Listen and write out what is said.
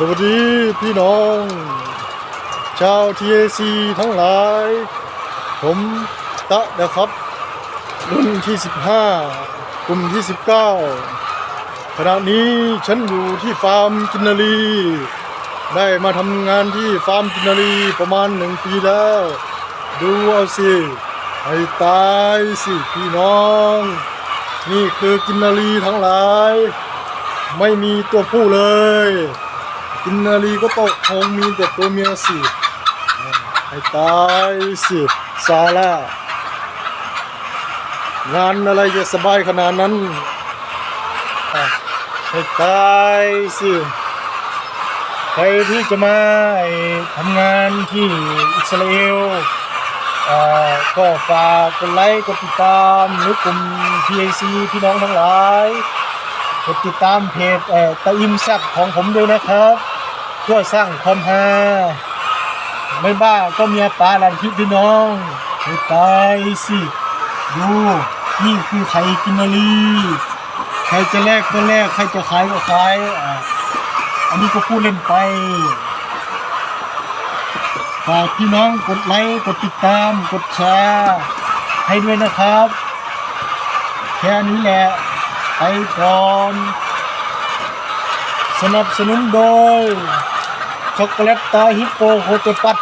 สวัสดีพี่น้อง ชาว TAC ทั้งหลาย ผมตะนะครับ รุ่นที่ 15 กลุ่มที่ 19 ขณะนี้ฉันอยู่ที่ฟาร์มกินนารี ได้มาทำงานที่ฟาร์มกินนารีประมาณหนึ่งปีแล้ว ดูเอาสิให้ตายสิพี่น้อง นี่คือกินนารีทั้งหลาย ไม่มีตัวผู้เลย กินนารีก็ตกคงมีแต่ตัวเมียสิให้ตายสิซาร่างานอะไรจะสบายขนาดนั้นให้ตายสิใครที่จะมาทำงานที่อิสราเอลอ่าก็ฝากกดไลค์กดติดตามหรือกลุ่ม PAC พี่น้องทั้งหลาย กดติดตามเพจเอ่อตะอิมแซกของผมด้วยนะครับ เพื่อสร้างความฮาไม่บ้าก็เมียป้าหลันทิพพี่น้องให้ตายสิ ดูนี่คือไข่กินนารีใครจะแลกก็แลกใครจะขายก็ขายอันนี้ก็พูดเล่นไปฝากพี่น้องกดไลค์กดติดตาม กดแชร์ให้ด้วยนะครับ แค่นี้แหละไปก่อนสนับสนุนโดย ช็อกโกแลตตาฮิปโปโคเตปัต